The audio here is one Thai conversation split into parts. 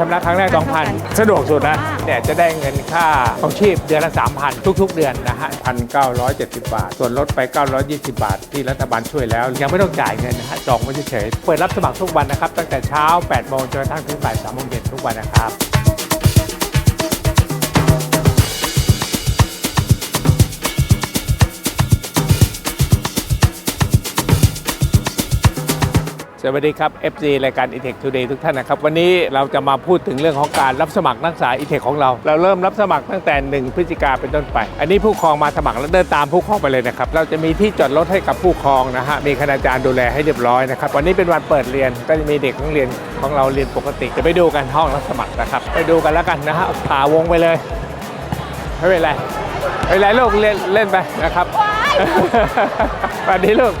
ชำระครั้งแรก 2,000 สะดวกสุดนะเนี่ยจะได้เงินค่าของชีพเดือนละ 3,000 ทุก ๆ เดือนนะฮะ 1,970 บาท ส่วนลดไป 920 บาท ที่รัฐบาลช่วยแล้ว ยังไม่ต้องจ่ายเงินนะฮะจองไว้เฉยๆเปิดรับสมัครทุกวันนะครับ ตั้งแต่เช้า 8 โมงจนกระทั่งถึงบ่าย3โมงเย็นทุกวันนะครับ สวัสดีครับ FC รายการ e t e c h Today ทุกท่านนะครับ วันนี้เราจะมาพูดถึงเรื่องของการรับสมัครนักศึกษา e t e c h ของเรา เราเริ่มรับสมัครตั้งแต่ 1 พฤศจิกาเป็นต้นไป อันนี้ผู้ปกครองมาสมัครแล้วเดินตามผู้ปกครองไปเลยนะครับ เราจะมีที่จอดรถให้กับผู้ปกครองนะฮะ มีคณาจารย์ดูแลให้เรียบร้อยนะครับ วันนี้เป็นวันเปิดเรียน ก็จะมีเด็กนักเรียนของเราเรียนปกติ จะไปดูกันห้องรับสมัครนะครับ ไปดูกันแล้วกันนะฮะผ่าวงไปเลย ไม่เป็นไรไม่เป็นไรลูกเล่นเล่นไปนะครับสวัสดีลูก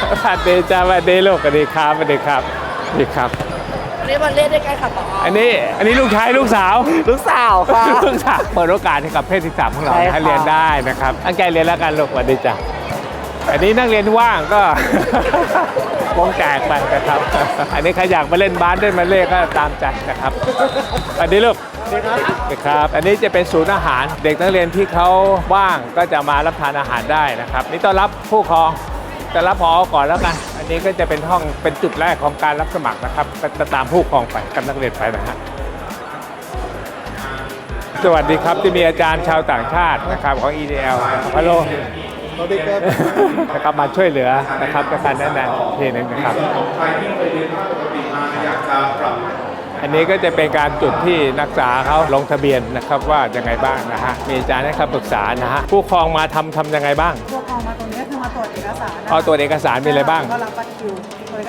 สวัสดีจ้าสวัสดีลูกสวัสดีครับสวัสดีครับสวัสดีครับ วันนี้มาเล่นด้วยกันค่ะปออันนี้อันนี้ลูกชายลูกสาว ลูกสาวค่ะ ลูกสาวเปิดโอกาสให้กับเพศที่สามของเราใช่ให้ค่ะ เรียนได้นะครับตั้งใจเรียนแล้วกันลูกสวัสดีจ้ะอันนี้นักเรียนว่างก็ วงแจกไปนะครับ อันนี้ใครอยากมาเล่นบาสเล่นมาเล่ก็ตามใจนะครับสวัสดีลูกครับ อันนี้จะเป็นศูนย์อาหารเด็กนักเรียนที่เขาว่างก็จะมารับทานอาหารได้นะครับ นี่ต้อนรับผู้ปกครอง จะรับพอก่อนแล้วกัน อันนี้ก็จะเป็นห้องเป็นจุดแรกของการรับสมัครนะครับก็จะตามผู้ปกครองไปกับนักเรียนไปนะฮะสวัสดีครับที่มีอาจารย์ชาวต่างชาตินะครับของ EDL ฮัลโหลสวัสดีครับนะครับมาช่วยเหลือนะครับในการแนะนำทีหนึงนะครับอันนี้ก็จะเป็นการจุดที่นักศึกษาเขาลงทะเบียนนะครับว่ายังไงบ้างนะฮะมีอาจารย์ให้คำปรึกษานะฮะผู้ปกครองมาทำทำยังไงบ้างพวกออกมาตรง นะคะเอาตัวจเอกสารมีอะไรบ้าง ก็รับบัตรคิว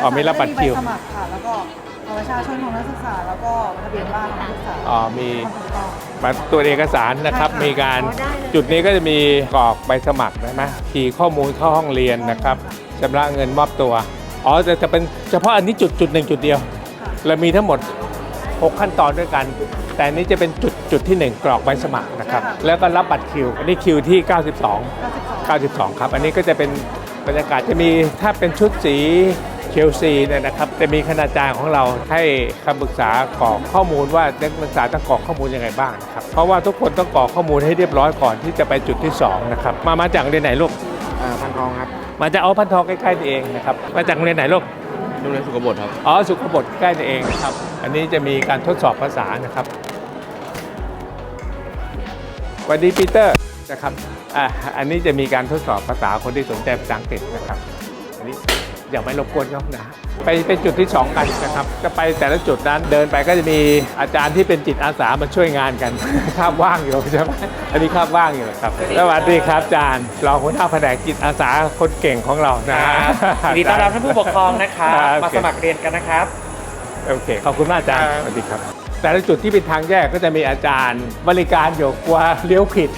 อ๋อมีรับบัตรคิวใบสมัครค่ะ แล้วก็บัตรประชาชนของนักศึกษา แล้วก็ทะเบียนบ้านของนักศึกษาอ๋อมี ความถูกต้อง มาตัวจเอกสารนะครับ ใช่ค่ะ มีการจุดนี้ก็จะมีกรอกใบสมัครนะไหมขี่ข้อมูลเข้าห้องเรียนนะครับชำระเงินมอบตัว อ๋อจะจะเป็นเฉพาะอันนี้จุดจุดหนึ่งจุดเดียว เรามีทั้งหมด 6 ขั้นตอนด้วยกัน แต่อันนี้จะเป็นจุดจุดที่1กรอกใบสมัครนะครับ แล้วก็รับบัตรคิว อันนี้คิวที่ 92 92ครับ อันนี้ก็จะเป็น บรรยากาศจะมีถ้าเป็นชุดสีเชลซีเนี่ยนะครับจะมีคณาจารย์ของเราให้คำปรึกษากรอกข้อมูลว่านักศึกษาต้องกรอกข้อมูลยังไงบ้างนะครับเพราะว่าทุกคนต้องกรอกข้อมูลให้เรียบร้อยก่อนที่จะไปจุดที่สองนะครับมามาจากโรงเรียนไหนลูกอ่าพันทองครับมาจากเอาพันทองใกล้ๆนี่เองนะครับมาจากโรงเรียนไหนลูกโรงเรียนสุขบดครับอ๋อสุขบดใกล้นี่เองครับ อันนี้จะมีการทดสอบภาษานะครับสวัสดีปีเตอร์ นะครับอ่าอันนี้จะมีการทดสอบภาษาคนที่สนใจภาษาอังกฤษนะครับอันนี้อย่าไปรบกวนเขานะฮะไปเป็นจุดที่ 2 กันนะครับจะไปแต่ละจุดนั้นเดินไปก็จะมีอาจารย์ที่เป็นจิตอาสามาช่วยงานกันคาบว่างอยู่ใช่ไหมอันนี้คาบว่างอยู่ครับสวัสดีครับอาจารย์รองหัวหน้าแผนกจิตอาสาคนเก่งของเรานะฮะยินดีต้อนรับท่านผู้ปกครองนะครับอ่าโอเคมาสมัครเรียนกันนะครับโอเคขอบคุณมากอาจารย์สวัสดีครับ แต่ละจุดที่เป็นทางแยกก็จะมีอาจารย์ บริการอยู่กลัวเลี้ยวผิด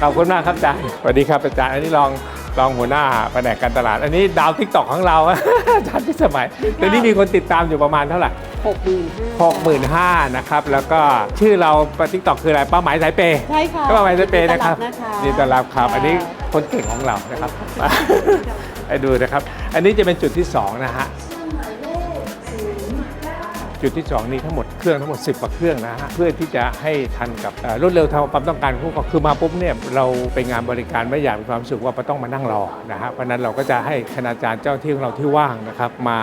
ขอบคุณมากครับอาจารย์สวัสดีครับอาจารย์อันนี้รองรองหัวหน้าแผนกการตลาด อันนี้ดาวทิกตอกของเรา อาจารย์พิสมัยตอนนี้มีคนติดตามอยู่ประมาณเท่าไหร่หกหมื่นห้า65,000นะครับ แล้วก็ชื่อเราทิกตอกคืออะไรเป้าหมายสายเปย์ใช่ค่ะก็เป้าหมายสายเปย์นะครับยินดีต้อนรับนะคะยินดีต้อนรับครับ อันนี้คนเก่งของเรานะครับให้ดูนะครับ อันนี้จะเป็นจุดที่สองนะฮะ จุดที่ 2 นี้ทั้งหมดเครื่องทั้งหมด 10กว่าเครื่องนะฮะเพื่อที่จะให้ทันกับรวดเร็วทางความต้องการของผู้คือมาปุ๊บเนี่ยเราเป็นงานบริการไม่อยากมีความรู้สึกว่าต้องมานั่งรอนะฮะเพราะนั้นเราก็จะให้คณาจารย์เจ้าที่ของเราที่ว่างนะครับมา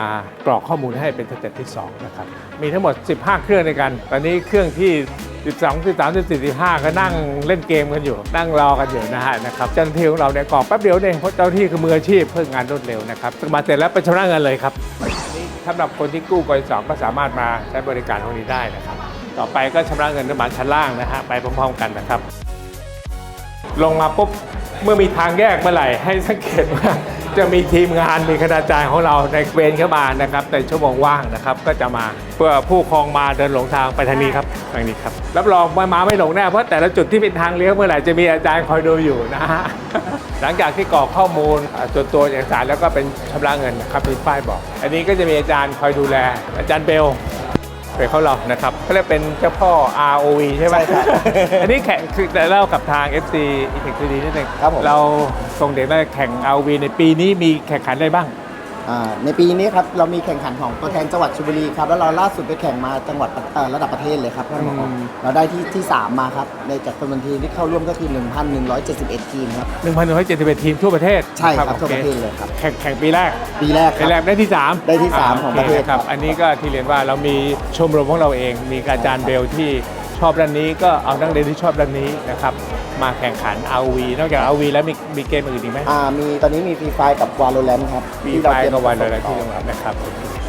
กรอกข้อมูลให้เป็นสเต็ปที่2นะครับมีทั้งหมด 15 เครื่องในกันตอนนี้เครื่องที่12 13 14 15ก็นั่งเล่นเกมกันอยู่ นั่งรอกันอยู่นะฮะนะครับเจ้าหน้าที่ของเราเนี่ยกรอกแป๊บเดียวเองเพราะเจ้าหน้าที่คือมืออาชีพเพื่องานรวดเร็วนะครับมาเสร็จแล้วไปชำระเงินเลยครับนี่ สำหรับคนที่กู้กยสองก็สามารถมาใช้บริการตรงนี้ได้นะครับ ต่อไปก็ชำระเงินน้ำมันชั้นล่างนะฮะไปพร้อมๆกันนะครับ ลงมาปุ๊บเมื่อมีทางแยกเมื่อไหร่ให้สังเกตว่าจะมีทีมงานมีคณาจารย์ของเราในเวรเข้ามานะครับในชั่วโมงว่างนะครับ ก็จะมาเพื่อผู้ครองมาเดินหลงทางไปทางนี้ครับทางนี้ครับรับรองว่มาไม่หลงแน่เพราะแต่ละจุดที่เป็นทางเลี้ยวเมื่อไหร่จะมีอาจารย์คอยดูอยู่นะฮะ หลังจากที่กรอกข้อมูลอ่าจดตัวเอกสารแล้วก็เป็นชำระเงินนะครับมีป้ายบอก อันนี้ก็จะมีอาจารย์คอยดูแล อาจารย์เบลเป็นเขาเรานะครับเขาเรียกเป็นเจ้าพ่อ ROV ใช่ไหมใช่ครับอันนี้แข่งคือแต่เล่ากับทาง FC e t e c 3 d นิดนึงครับผมเราส่งเด็กมาแข่ง ROV ในปีนี้มีแข่งขันอะไรบ้างอ่า ในปีนี้ครับเรามีแข่งขันของตัวแทนจังหวัดชลบุรีครับแล้วเราล่าสุดไปแข่งมาจังหวัดเอ่อระดับประเทศเลยครับท่านผออืมเราได้ที่ที่สามมาครับในจากจำนวนทีมที่เข้าร่วมก็คือ 1,171 ทีมครับ 1,171 ทีมทั่วประเทศใช่ครับโอทั่วเคประเทศเลยครับแข่งแข่งปีแรกปีแรกคปีรับแรกได้ที่สามได้ที่สามาของประเทศโคครับ อันนี้ก็ที่เรียนว่าเรามีชมรมของเราเองมีอาจารย์เบลที่ ชอบด้านนี้ก็เอานักเรียนที่ชอบด้านนี้นะครับมาแข่งขัน RV นอกจาก RV แล้วมีมีเกมอื่นอีกไหมอ่ามีตอนนี้มีฟรีไฟกับวาโลแรนครับมีที่ไฟเตรียมกับวันส่อะไรงที่ต่จังหวัดนะครับ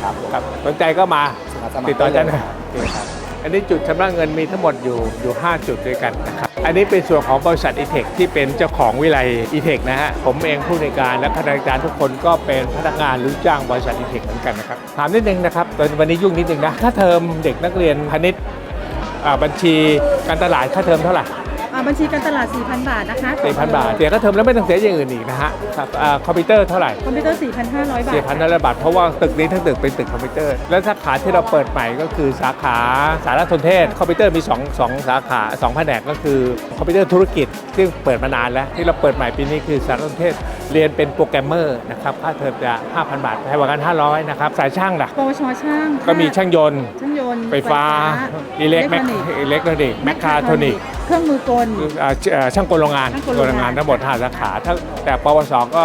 ครับผมครับสนใจก็มามาสมัครติดต่ออาจารย์ได้นะเลยครับโอเคครับ อันนี้จุดชำระเงินมีทั้งหมดอยู่อยู่ 5 จุดด้วยกันนะครับ อันนี้เป็นส่วนของบริษัทอีเทคที่เป็นเจ้าของวิไลอีเทคนะฮะ ผมเองผู้ในวยการและคณะกรรมการทุกคนก็เป็นพนักงานหรือจ้างบริษัทอีเทคเหมือนกันนะครับ ถามนิดนึงนะครับตอนวันนี้ยุ่งนิดนึงนะค่าเทอมเด็กนักเรียนพาณิชย์อ่า บัญชีการตลาดค่าเทอมเท่าไหร่ บัญชีการตลาด 4,000 บาทนะคะ4,000 บาทเสียค่าเทอมแล้วไม่ต้องเสียอย่างอื่นอีกนะฮะครับอ่าคอมพิวเตอร์เท่าไหร่คอมพิวเตอร์ 4,500 บาทเสียพันธบาท เพราะว่าตึกนี้ทั้งตึกเป็นตึกคอมพิวเตอร์ และสาขาที่เราเปิดใหม่ก็คือสาขาสารสนเทศคอมพิวเตอร์มี2 2สาขา2แผนกก็คือคอมพิวเตอร์ธุรกิจซึ่งเปิดมานานแล้วที่เราเปิดใหม่ปีนี้คือสารสนเทศเรียนเป็นโปรแกรมเมอร์นะครับค่าเทอมจะ 5,000 บาทแพงกว่ากัน 500 นะครับ สายช่างล่ะปวชช่างก็มีช่างยนต์ ช่างยนต์ ไฟฟ้า อิเล็กแมคอิเล็กทรอนิกส์แมคคาโทรนิกเค รื่องมือกลอ่าเอ่อช่างกลโรงงานช่างกลโรงงาน ทั้งหมด5สาขาทั้งแต่ปวสก็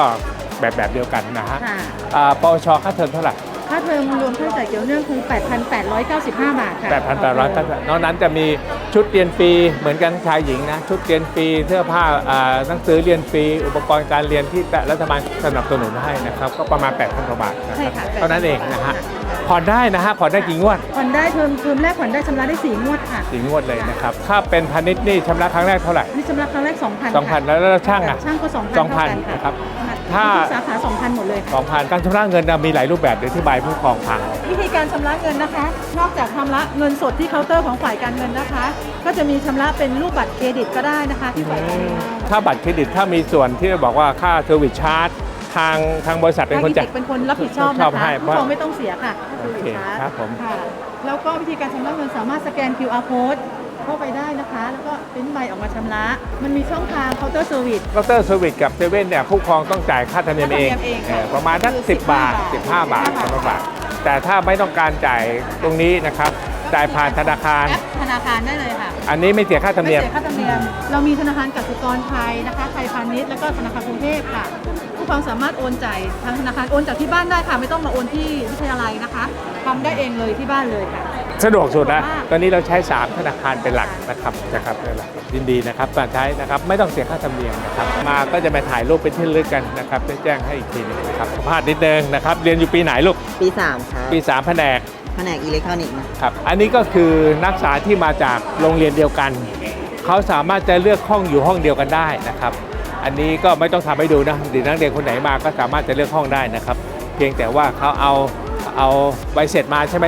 แบบแบบเดียวกันนะฮะค่ะอ่าปวชค่าเทอมเท่าไหร่ค่าเทอมรวมค่าใช้จ่ายเกี่ยวเนื่องคือ 8,895 บาทค่ะ8,800นอกนั้นจะมีชุดเรียนฟรีเหมือนกันชายหญิงนะ ชุดเรียนฟรีเสื้อผ้าอ่าหนังสือเรียนฟรี อุปกรณ์การเรียนที่รัฐบาลสนับสนุนให้นะครับ ก็ประมาณ8,000กว่าบาทนะคใช่รับค่ะเท่านั้นเองนะฮะ ผ่อนได้นะฮะผ่อนได้กี่งวดผ่อนได้เทอมเทอมแรกผ่อนได้ชำระได้4งวดค่ะสี่งวดเลยนะครับถ้าเป็นพาณิชย์นี่ชำระครั้งแรกเท่าไหร่นี่ชำระครั้งแรก2,000 2,000แล้วแล้วช่างอะช่างก็2,000 2,000เท่ากันนะครับถ้าถ้าทุกสาขา2,000หมดเลยค่ะ2,000การชำระเงินนะมีหลายรูปแบบเดี๋ยวที่บายผู้ปกครองฟังวิธีการชำระเงินนะคะ นอกจากชำระเงินสดที่เคาน์เตอร์ของฝ่ายการเงินนะคะ ก็จะมีชำระเป็นรูปบัตรเครดิตก็ได้นะคะที่ฝ่ายการเงินถ้าบัตรเครดิตถ้ามีส่วนที่บอกว่าค่าเซอร์วิสชาร์จ ทางทางบริษัทเป็นคนจ่ายทาง Editech เป็นคนรับผิดชอบชอบนะให้คะเพผู้ราะปกครองไม่ต้องเสียค่ะโอเคครับผม ค่ะแล้วก็วิธีการชำระเงินสามารถสแกน QR code เข้าไปได้นะคะ แล้วก็เป็นใบออกมาชำระ มันมีช่องทางเคาน์เตอร์เซอร์วิสดรเซอร์วิสกับเซเว่นเนี่ยผู้ปกครองต้องจ่ายค่าธรรมเนียมเองค่าธรรมเนียมเองเออประมาณสักคือสิบบาท 15 15 บาท15 15บาท แต่ถ้าไม่ต้องการจ่ายตรงนี้นะครับ จ่ายผ่านธนาคาร แอปธนาคารได้เลยค่ะอันนี้ไม่เสียค่าธรรมเนียมไเสียค่าธรรมเนียม เรามีธนาคารกสิกรไทยนะคะ ไทยพาณิชย์แล้วก็ธนาคารกรุงเทพค่ะผู้ปก ครองสามารถโอนจ่ายทางธนาคารโอนจากที่บ้านได้ค่ะ ไม่ต้องมาโอนที่วิทยาลัยนะคะทำได้เองเลยที่บ้านเลยค่ะ สะดวกสุดนะสะดวกมากตอนนี้เราใช้ 3 ธนาคารเป็นหลักนะครับนะครับเป็นหลักยินดีนะครับการใช้นะครับไม่ต้องเสียค่าธรรมเนียมนะครับ มาก็จะมาถ่ายรูปเป็นที่ระลึกกันนะครับได้แจ้งให้อีกทีหนึงนะครับสัมภาษณ์นิดนึงนะครับ เรียนอยู่ปีไหนลูก ปี 3 ครับ ปี 3 แผนก แผนกอิเล็กทรอนิกส์ครับอันนี้ก็คือนักศึกษาที่มาจากโรงเรียนเดียวกัน เขาสามารถจะเลือกห้องอยู่ห้องเดียวกันได้นะครับ อันนี้ก็ไม่ต้องทำให้ดูนะเด็กนักเรียนคนไหนมาก็สามารถจะเลือกห้องได้นะครับ เพียงแต่ว่าเขาเอาเอาใบเสร็จมาใช่ไหม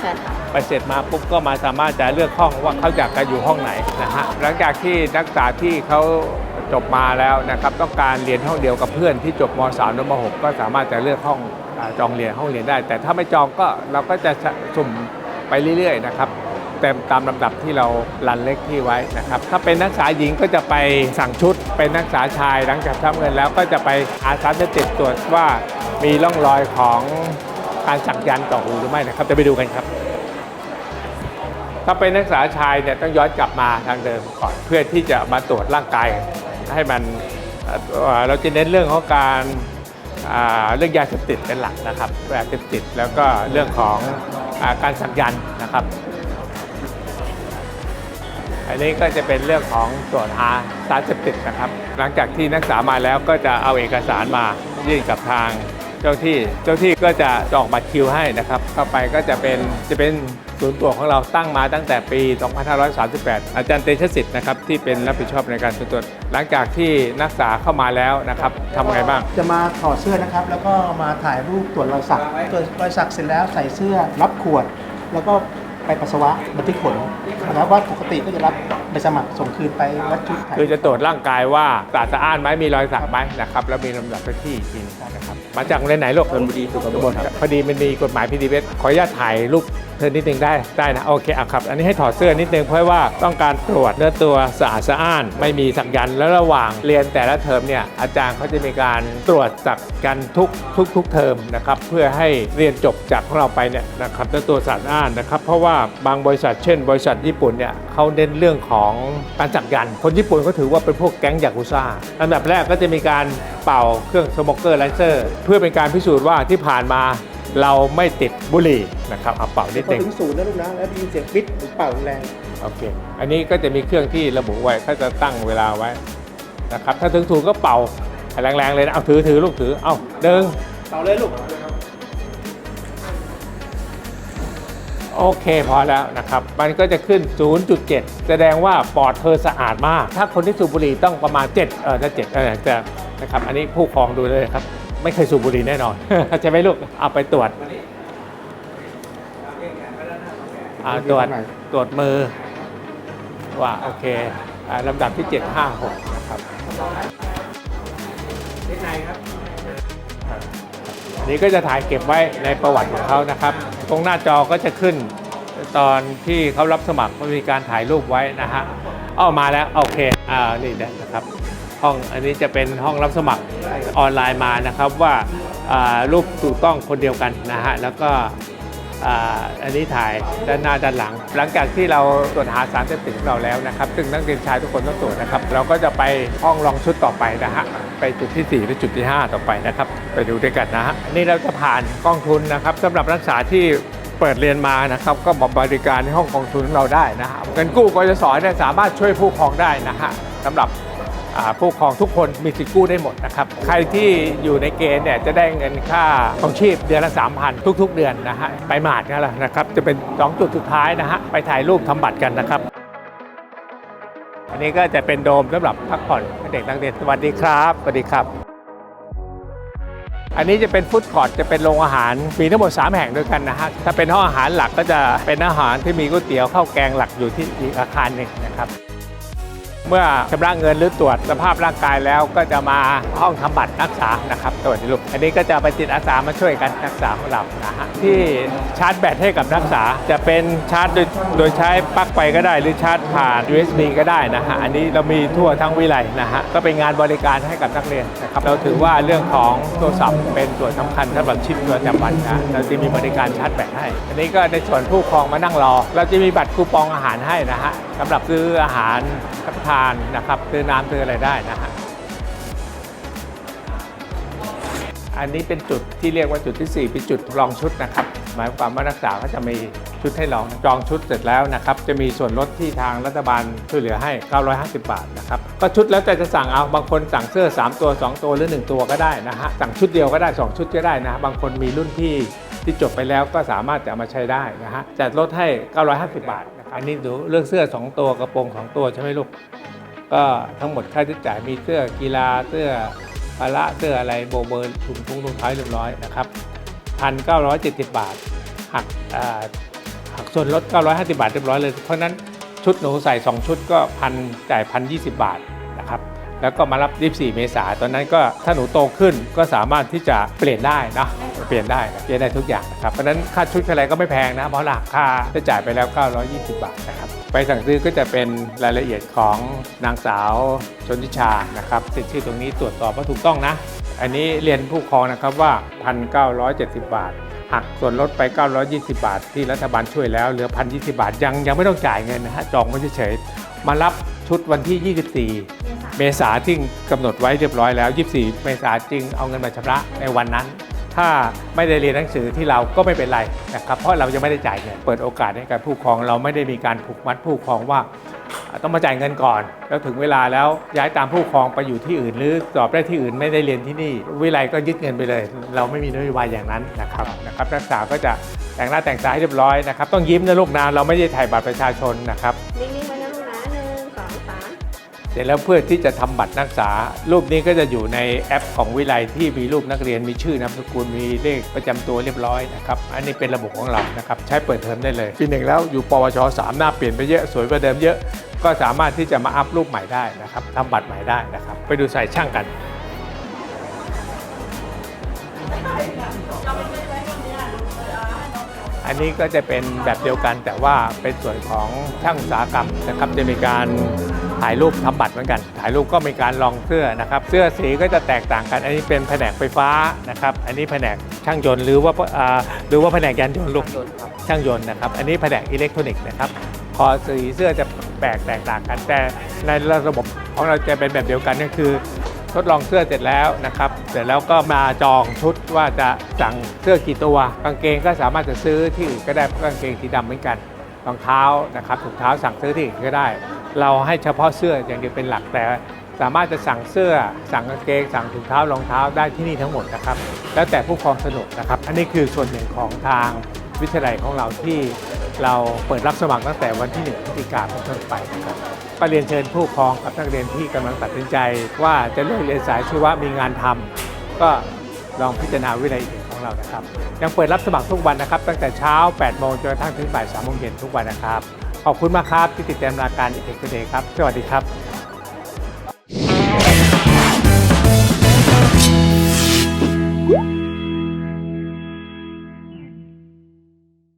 ใช่ครับใบเสร็จมาปุ๊บก็มาสามารถจะเลือกห้องว่าเขาอยากจะอยู่ห้องไหนนะฮะหลังจากที่นักศึกษาที่เขาจบมาแล้วนะครับต้องการเรียนห้องเดียวกับเพื่อนที่จบม .3 หรือม .6 ก็สามารถจะเลือกห้องอาจองเรียนห้องเรียนได้ แต่ถ้าไม่จองก็เราก็จะสุ่มไปเรื่อยๆนะครับ เต็มตามลำดับที่เรารันเลขที่ไว้นะครับ ถ้าเป็นนักศึกษาหญิงก็จะไปสั่งชุด เป็นนักศึกษาชายหลังจากทำเงินแล้วก็จะไปอาสาจะติดตรวจว่ามีร่องรอยของการสักยันต์ต่อหูหรือไม่นะครับ จะไปดูกันครับ ถ้าเป็นนักศึกษาชายเนี่ยต้องย้อนกลับมาทางเดิมก่อนเพื่อที่จะมาตรวจร่างกายให้มันเราจะเน้นเรื่องของการเรื่องยาเสพติดเป็นหลักนะครับยาเสพติดแล้วก็เรื่องของอการสักยันต์นะครับ อันนี้ก็จะเป็นเรื่องของตรวจหาสารเสพติดนะครับ หลังจากที่นักศึกษามาแล้วก็จะเอาเอกสารมายื่นกับทางเจ้าที่ เจ้าที่ก็จะออกบัตรคิวให้นะครับ เข้าไปก็จะเป็นจะเป็นศูนย์ตรวจของเราตั้งมาตั้งแต่ปี 2538 อาจารย์เตชสิทธิ์นะครับที่เป็นรับผิดชอบในการตรวจ หลังจากที่นักศึกษาเข้ามาแล้วนะครับทำไงบ้าง จะมาถอดเสื้อนะครับ แล้วก็มาถ่ายรูปตรวจรอยสักตรวจรอยสักเสร็จแล้วใส่เสื้อรับขวด แล้วก็ ไปปัสสาวะบันทึกผลนะครับว่าปกติก็จะรับใบสมัครส่งคืนไปวัดชุดไทย คือจะตรวจร่างกายว่าสะอาดสะอ้านไหมมีรอยสักไหมนะครับแล้วมีลำดับไปที่อีกทีหนึงนะครับมาจากโรงเรียนไหนลูกชลบุรีสุขบดครับพอดีมันมีกฎหมายพีดีเวขออนุญาตถ่ายรูป ทิร์นนิดนึงได้ได้นะโอเคอะครับ อันนี้ให้ถอดเสื้อนิดนึงเพราะว่าต้องการตรวจเนื้อตัวสะอาดสะอ้าน ไม่มีสักยันแล้วระหว่างเรียนแต่ละเทอมเนี่ยอาจารย์เขาจะมีการตรวจสักกันทุกทุกทุกเทอมนะครับเพื่อให้เรียนจบจากของเราไปเนี่ยนะครับเนื้อตัวสะอาดสะอ้านนะครับ เพราะว่าบางบริษัทเช่น บริษัทญี่ปุ่นเนี่ยเขาเน้นเรื่องของการสักยัน คนญี่ปุ่นเขาถือว่าเป็นพวกแก๊งยากุซ่าอันดับแรกก็จะมีการเป่าเครื่องสโมกเกอร์ไลเซอร์เพื่อเป็นการพิสูจน์ว่าที่ผ่านมา เราไม่ติดบุหรี่นะครับเอาเป่านิดพอนึงถึงศูนย์นะลูกนะ แล้วได้ยินเสียงปิดหรือเป่าแรง โอเคอันนี้ก็จะมีเครื่องที่ระบุไว้เขาจะตั้งเวลาไว้นะครับถ้าถึงถูกก็เป่าแรงๆเลยนะเอาถือถือลูกถือเอาหนึ่งเป่าเลยลูก โอเคพอแล้วนะครับ มันก็จะขึ้น 0.7 แสดงว่าปอดเธอสะอาดมาก ถ้าคนที่สูบบุหรี่ต้องประมาณ7เออถ้า7เออจะนะครับอันนี้ผู้ครองดูเลยครับ ไม่เคยสูบบุหรี่แน่นอน ใช่ไหมลูกเอาไปตรวจอ่าตรวจตรวจมือ ว่าโอเคอ่าลำดับที่ 756 นะครับอันนี้ก็จะถ่ายเก็บไว้ในประวัติของเขานะครับ ตรงหน้าจอก็จะขึ้นตอนที่เขารับสมัครมันมีการถ่ายรูปไว้นะฮะเอามาแล้ว โอเคอ่านี่นะครับ ห้องอันนี้จะเป็นห้องรับสมัครออนไลน์มานะครับว่ารูปถูกต้องคนเดียวกันนะฮะแล้วก็อ,อันนี้ถ่ายด้านหน้าด้านหลัง หลังจากที่เราตรวจหาสารเสพติดของเราแล้วนะครับ ซึ่งนักเรียนชายทุกคนต้องตรวจนะครับ เราก็จะไปห้องรองชุดต่อไปนะฮะไปจุดที่4หรือจุดที่ 5 ต่อไปนะครับ ไปดูด้วยกันนะฮะอันนี่เราจะผ่านกองทุนนะครับสำหรับนักศึกษาที่เปิดเรียนมานะครับ ก็บริการในห้องกองทุนของเราได้นะฮะเงินกู้กยศเนี่ยสามารถช่วยผู้ครองได้นะฮะสำหรับ ผู้ปกครองทุกคนมีสิทธิ์กู้ได้หมดนะครับ ใครที่อยู่ในเกณฑ์เนี่ยจะได้เงินค่าของชีพเดือนละ 3,000 ทุก ๆ เดือนนะฮะไปหมาดกันแล้วนะครับ จะเป็น 2 จุดสุดท้ายนะฮะไปถ่ายรูปทำบัตรกันนะครับ อันนี้ก็จะเป็นโดมสำหรับพักผ่อนให้เด็กนักเรียนสวัสดีครับสวัสดีครับอันนี้จะเป็นฟู้ดคอร์ทจะเป็นโรงอาหารมีทั้งหมด 3 แห่งด้วยกันนะฮะถ้าเป็นห้องอาหารหลักก็จะเป็นอาหารที่มีก๋วยเตี๋ยวข้าวแกงหลักอยู่ที่อีกอาคารหนึ่งนะครับ เมื่อชำระเงินหรือตรวจสภาพร่างกายแล้วก็จะมาห้องทำบัตรรักษานะครับสวัสดีลูกอันนี้ก็จะไปจิตอาสามาช่วยกันรักษาของเรานะฮะที่ชาร์จแบตให้กับนักศึกษาจะเป็นชาร์จโดยโดยใช้ปลั๊กไฟก็ได้ หรือชาร์จผ่าน USB ก็ได้นะฮะอันนี้เรามีทั่วทั้งวิไลนะฮะก็เป็นงานบริการให้กับนักเรียนนะครับเราถือว่าเรื่องของโทรศัพท์เป็นส่วนสำคัญสำหรับชีวิตประจำวันนะเราจะมีบริการชาร์จแบตให้ อันนี้ก็ในส่วนผู้ปกครองมานั่งรอ เราจะมีบัตรคูปองอาหารให้นะฮะสำหรับซื้ออาหารรับประทานนะครับซื้อน้ำซื้ออะไรได้นะฮะอันนี้เป็นจุดที่เรียกว่าจุดที่ 4 เป็นจุดลองชุดนะครับ หมายความว่านักศึกษาก็จะมีชุดให้ลองจองชุดเสร็จแล้วนะครับ จะมีส่วนลดที่ทางรัฐบาลช่วยเหลือให้ 950 บาทนะครับ ก็ชุดแล้วแต่จะสั่งเอา บางคนสั่งเสื้อ 3 ตัว 2 ตัวหรือ 1 ตัวก็ได้นะฮะ สั่งชุดเดียวก็ได้ 2 ชุดก็ได้นะ บางคนมีรุ่นที่ที่จบไปแล้วก็สามารถจะเอามาใช้ได้นะฮะจะลดให้ 950 บาท อันนี้ดูเลือกเสื้อ 2 ตัวกระโปรง2ตัวใช่ไหมลูก ก็ทั้งหมดค่าใช้จ่ายมีเสื้อกีฬาเสื้อพละเสื้ออะไรโบเบอร์ถุงทุงรองท้ายเรียบร้อยนะครับพันเก้าร้อยเจ็ดสิบบาทหักหักส่วนลด950 บาทเรียบร้อยเลย เพราะฉะนั้นชุดหนูใส่ 2 ชุดก็พันจ่ายพันยีบาทนะครับ แล้วก็มารับ 24 เมษาตอนนั้นก็ถ้าหนูโตขึ้นก็สามารถที่จะเปลี่ยนได้นะเปลี่ยนได้เปลี่ยนได้ทุกอย่างนะครับเพราะนั้นค่าชุดอะไรก็ไม่แพงนะเพราะหลักค่าได้จ่ายไปแล้ว 920 บาทนะครับไปสั่งซื้อก็จะเป็นรายละเอียดของนางสาวชนทิชานะครับติดชื่อตรงนี้ตรวจสอบว่าถูกต้องนะ อันนี้เรียนผู้ปกครองนะครับว่า 1,970 บาทหักส่วนลดไป 920 บาท ที่รัฐบาลช่วยแล้วเหลือ 1,020 บาท ยังยังไม่ต้องจ่ายเงินนะฮะจองไว้เฉย มารับชุดวันที่ 24 เมษาที่กำหนดไว้เรียบร้อยแล้ว 24 เมษาจึงเอาเงินมาชำระในวันนั้น ถ้าไม่ได้เรียนหนังสือที่เราก็ไม่เป็นไรนะครับ เพราะเรายังไม่ได้จ่ายเงินเปิดโอกาสให้กับผู้ปกครองเราไม่ได้มีการผูกมัดผู้ปกครองว่าต้องมาจ่ายเงินก่อน แล้วถึงเวลาแล้วย้ายตามผู้ปกครองไปอยู่ที่อื่น หรือสอบได้ที่อื่นไม่ได้เรียนที่นี่วิไลก็ยึดเงินไปเลย เราไม่มีนโยบายอย่างนั้นนะครับนะครับนักศึกษาก็จะแต่งหน้าแต่งตาให้เรียบร้อยนะครับ ต้องยิ้มนะลูกนะเราไม่ได้ถ่ายบัตรประชาชนนะครับนิ่งๆ เสร็จแล้วเพื่อที่จะทำบัตรนักศึกษา รูปนี้ก็จะอยู่ในแอปของวิไลที่มีรูปนักเรียนมีชื่อนามสกุลมีเลขประจำตัวเรียบร้อยนะครับอันนี้เป็นระบบของเรานะครับใช้เปิดเทอมได้เลยปีหนึ่งแล้วอยู่ปวชสามหน้าเปลี่ยนไปเยอะสวยกว่าเดิมเยอะ ก็สามารถที่จะมาอัพรูปใหม่ได้นะครับทำบัตรใหม่ได้นะครับ ไปดูใส่ช่างกันนอันนี้ก็จะเป็นแบบเดียวกันแต่ว่าเป็นส่วนของช่างอุตสาหกรรมนะครับจะมีการ ถ่ายรูปทำบัตรเหมือนกัน ถ่ายรูปก็มีการลองเสื้อนะครับ เสื้อสีก็จะแตกต่างกัน อันนี้เป็นแผนกไฟฟ้านะครับ อันนี้แผนกช่างยนต์หรือว่าอ่าหรือว่าแผนกยานยนต์ลูกช่างยนต์นะครับ อันนี้แผนกอิเล็กทรอนิกส์นะครับ คอสีเสื้อจะแตกแตกต่างกัน แต่ในระบบของเราจะเป็นแบบเดียวกันก็คือทดลองเสื้อเสร็จแล้วนะครับ เสร็จแล้วก็มาจองชุดว่าจะสั่งเสื้อกี่ตัว กางเกงก็สามารถจะซื้อที่อื่นก็ได้เพราะกางเกงสีดำเหมือนกัน รองเท้านะครับถุงเท้าสั่งซื้อที่อื่นก็ได้ เราให้เฉพาะเสื้ออย่างเดียวเป็นหลักแต่สามารถจะสั่งเสื้อ สั่งกางเกง สั่งถุงเท้ารองเท้าได้ที่นี่ทั้งหมดนะครับ แล้วแต่ผู้ปกครองสะดวกนะครับ อันนี้คือส่วนหนึ่งของทางวิทยาลัยของเราที่เราเปิดรับสมัครตั้งแต่วันที่1พฤศจิกายนเป็นต้นไปนะครับก็เรียนเชิญผู้ปกครองกับนักเรียนที่กำลังตัดสินใจ ว่าจะเลือกเรียนสายชีวะมีงานทำก็ลองพิจารณาวิทยาลัย ของเรานะครับ ยังเปิดรับสมัครทุกวันนะครับ ตั้งแต่เช้า 8 โมงจนกระทั่งถึงบ่าย3โมงเย็นทุกวันนะครับ ขอบคุณมากครับที่ติดตามรายการเอกเดย์ครับ สวัสดีครับ